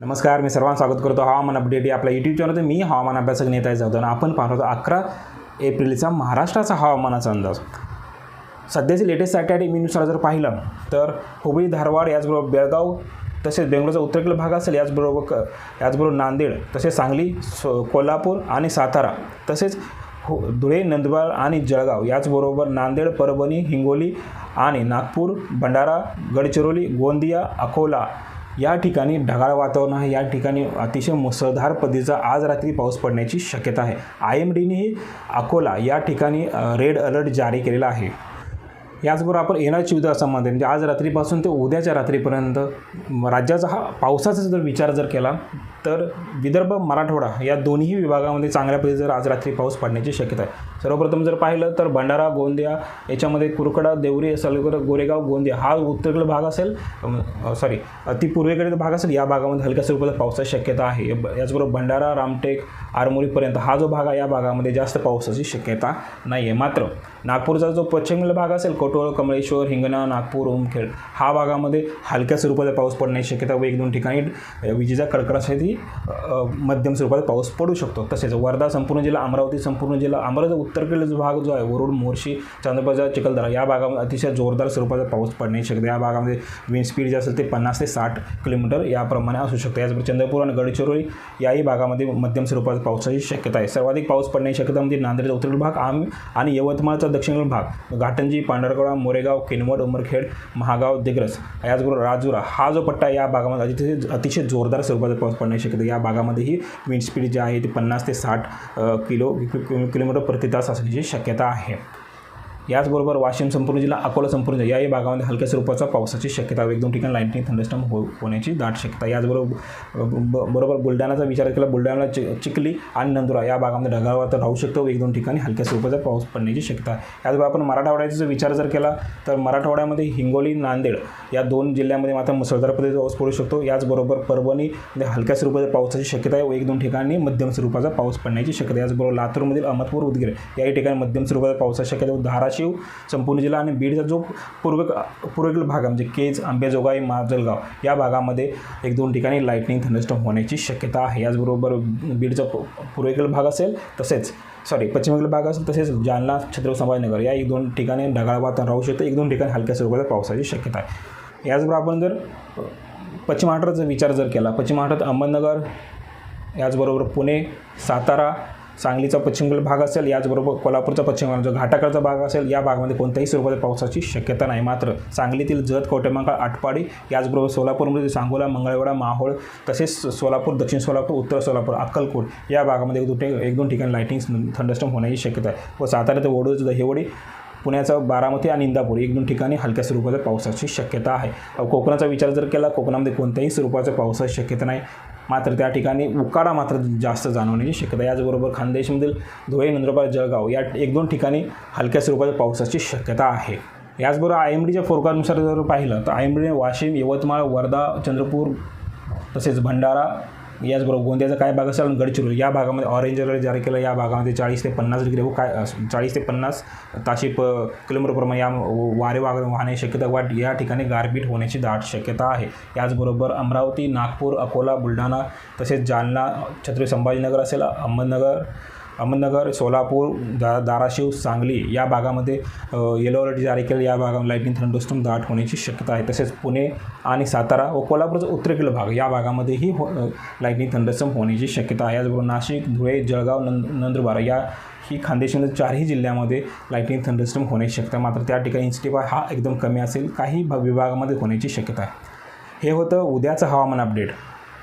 नमस्कार मी सर्वांना स्वागत करतो. हवामान अपडेट या आपल्या यूट्यूब चॅनलवर मी हवामान अभ्यासक नेता जातो आणि आपण पाहतो अकरा एप्रिलचा महाराष्ट्राचा हवामानाचा अंदाज. सध्याचे लेटेस्ट सॅटर्डे मीनुसार जर पाहिलं तर हुबळी धारवाड याचबरोबर बेळगाव तसेच बेंगलोरचा उत्तरेकडील भाग असेल याचबरोबर क याचबरोबर नांदेड तसेच सांगली सो कोल्हापूर आणि सातारा तसेच हो धुळे नंदुरबार आणि जळगाव याचबरोबर नांदेड परभणी हिंगोली आणि नागपूर भंडारा गडचिरोली गोंदिया अकोला या ठिकाणी ढगाळ वातावरण आहे. या ठिकाणी अतिशय मुसळधार पद्धतीचा आज रात्री पाऊस पडण्याची शक्यता आहे. आय एम डीनेही अकोला या ठिकाणी रेड अलर्ट जारी केलेला आहे. याचबरोबर आपण येणाऱ्या चौदा तासामध्ये म्हणजे आज रात्रीपासून ते उद्याच्या रात्रीपर्यंत राज्याचा हा पावसाचा जर विचार जर केला तर विदर्भ मराठवाडा या दोन्ही विभागामध्ये चांगल्या पद्धतीने जर आज रात्री पाऊस पडण्याची शक्यता आहे. सर्वप्रथम जर पाहिलं तर भंडारा गोंदिया याच्यामध्ये कुरकडा देवरी सलगर गोरेगाव गोंदिया हा उत्तरेकडील भाग असेल सॉरी अति पूर्वेकडील भाग असेल या भागामध्ये हलक्या स्वरूपाचा पावसाची शक्यता आहे. याचबरोबर भंडारा रामटेक आरमोरीपर्यंत हा जो भाग आहे या भागामध्ये जास्त पावसाची शक्यता नाही आहे मात्र नागपूरचा जो पश्चिमेला भाग असेल कोटोळ कमळेश्वर हिंगणा नागपूर उमखेड हा भागामध्ये हलक्या स्वरूपाचा पाऊस पडण्याची शक्यता व एक दोन ठिकाणी विजेचा कडकडासाठी मध्यम स्वरूपात पाऊस पडू शकतो. तसेच वर्धा संपूर्ण जिल्हा अमरावती संपूर्ण जिल्हा अमरावती उत्तरकडील जो भाग जो आहे वरुड मोर्शी चंद्रप्रजा चिखलदरा या भागामध्ये अतिशय जोरदार स्वरूपाचा पाऊस पडण्याची शक्यता या भागामध्ये विंड स्पीड जे असेल ते पन्नास ते साठ किलोमीटर याप्रमाणे असू शकते. याचबरोबर चंद्रपूर आणि गडचिरोली याही भागामध्ये मध्यम स्वरूपाचा पावसाची शक्यता आहे. सर्वाधिक पाऊस पडण्याची शक्यता म्हणजे नांदेडचा उत्तरेकडील भाग आम आणि यवतमाळचा दक्षिणेकडील भाग घाटंजी पांढरकवडा मोरेगाव किनवट उमरखेड महागाव दिग्रस याचबरोबर राजुरा हा जो पट्टा या भागामध्ये अतिशय अतिशय जोरदार स्वरूपाचा पाऊस पडण्याची शक्यता आहे. या भागामध्येही विंड स्पीड जे आहे ते पन्नास ते साठ किलो किलोमीटर प्रति तास असण्याची शक्यता आहे याचबरोबर वाशिम संपूर्ण जिल्हा अकोला संपूर्ण जिल्हा याही भागामध्ये हलक्या स्वरूपाचा पावसाची शक्यता एक दोन ठिकाणी लाईटनिंग थंडस्टम हो होण्याची दाट शक्यता याचबरोबर ब- बरोबर बुलढाण्याचा विचार केला बुलढाण्याला चि चिखली आणि नंदुरा या भागामध्ये ढगाळ वातावरण राहू शकतो. एक दोन ठिकाणी हलक्या स्वरूपाचा पाऊस पडण्याची शक्यता आहे. याचबरोबर आपण मराठवाड्याचा जर विचार जर केला तर मराठवाड्यामध्ये हिंगोली नांदेड या दोन जिल्ह्यामध्ये मात्र मुसळधार पद्धतीचा पाऊस पडू शकतो. याचबरोबर परभणीमध्ये हलक्या स्वरूपाच्या पावसाची शक्यता आहे. व एक दोन ठिकाणी मध्यम स्वरूपाचा पाऊस पडण्याची शक्यता याचबरोबर लातूरमधील अहमदपूर उदगीर याही ठिकाणी मध्यम स्वरूपाचा पावसाची शक्यता आहे. धारा धाराशिव संपूर्ण जिल्हा आणि बीडचा जो पूर्व पूर्वेकडील भाग आहे म्हणजे केज आंबेजोगाई माजलगाव या भागामध्ये एक दोन ठिकाणी लाईटनिंग थंडस्टॉम होण्याची शक्यता आहे. याचबरोबर बीडचा पूर्वेकडील भाग असेल तसेच सॉरी पश्चिमेकडील भाग असेल तसेच जालना छत्रपती संभाजीनगर या एक दोन ठिकाणी ढगाळ वातावरण राहू शकतं. एक दोन ठिकाणी हलक्या स्वरूपाचा पावसाची शक्यता आहे. याचबरोबर आपण जर पश्चिम महाराष्ट्राचा विचार जर केला पश्चिम महाराष्ट्रात अहमदनगर याचबरोबर पुणे सातारा सांगलीचा पश्चिमेकडील भाग असेल याचबरोबर कोल्हापूरचा पश्चिम जो घाटाकडचा भाग असेल या भागामध्ये कोणत्याही स्वरूपाच्या पावसाची शक्यता नाही. मात्र सांगलीतील जत कवटेमंकाळ आटपाडी याचबरोबर सोलापूरमध्ये म्हणजे सांगोला मंगळवेढा माहोळ तसेच सोलापूर दक्षिण सोलापूर उत्तर सोलापूर अक्कलकोट या भागामध्ये एक दोन एक दोन ठिकाणी लायटिंग्स थंडस्टॉम होण्याची शक्यता आहे. व सातारा ते वडोद दहिवडी पुण्याचा बारामती आणि इंदापूर एक दोन ठिकाणी हलक्या स्वरूपाच्या पावसाची शक्यता आहे. कोकणाचा विचार जर केला कोकणामध्ये कोणत्याही स्वरूपाच्या पावसाची शक्यता नाही. मात्र त्या ठिकाणी उकाडा मात्र जास्त जाणवण्याची शक्यता याचबरोबर खानदेशमधील धुळे नंदुरबार जळगाव या एक दोन ठिकाणी हलक्या स्वरूपाच्या पावसाची शक्यता आहे. याचबरोबर आय एम डीच्या फोरकानुसार जर पाहिलं तर आय एम डीने वाशिम यवतमाळ वर्धा चंद्रपूर तसेच भंडारा याचबरोबर गोंदियाचा काय भाग असेल? गडचिरोली. या भागामध्ये ऑरेंज अलर्ट जारी केला. या भागामध्ये चाळीस ते पन्नास डिग्री व काय चाळीस ते पन्नास ताशी प किलोमीटरप्रमाणे या वारे वाग वाहण्याची शक्यता वाट या ठिकाणी गारपीट होण्याची दाट शक्यता आहे. याचबरोबर अमरावती नागपूर अकोला बुलढाणा तसेच जालना छत्रपती संभाजीनगर असेल अहमदनगर अहमदनगर सोलापूर दा धाराशिव सांगली या भागामध्ये येलो अलर्ट जारी केलं या भागामध्ये लाईटिंग थंडोस्टम दाट होण्याची शक्यता आहे. तसेच पुणे आणि सातारा व कोल्हापूरचा उत्तरेकडील भाग या भागामध्येही हो लाईटिंग थंडोस्टम होण्याची शक्यता आहे. याचबरोबर नाशिक धुळे जळगाव नंद नंदुरबार या ही खानदेशमध्ये चारही जिल्ह्यामध्ये लाईटिंग थंडोस्टम होण्याची शक्यता आहे. मात्र त्या ठिकाणी इंस्टिपा हा एकदम कमी असेल. काही भाग विभागामध्ये होण्याची शक्यता आहे. हे होतं उद्याचं हवामान अपडेट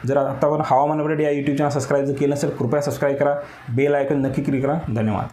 जर आता आपण हवामान अपडेट या यूट्यूब चॅनल सबस्क्राईब जर केलं नसेल कृपया सबस्क्राईब करा. बेल आयकन नक्की क्लिक करा. धन्यवाद.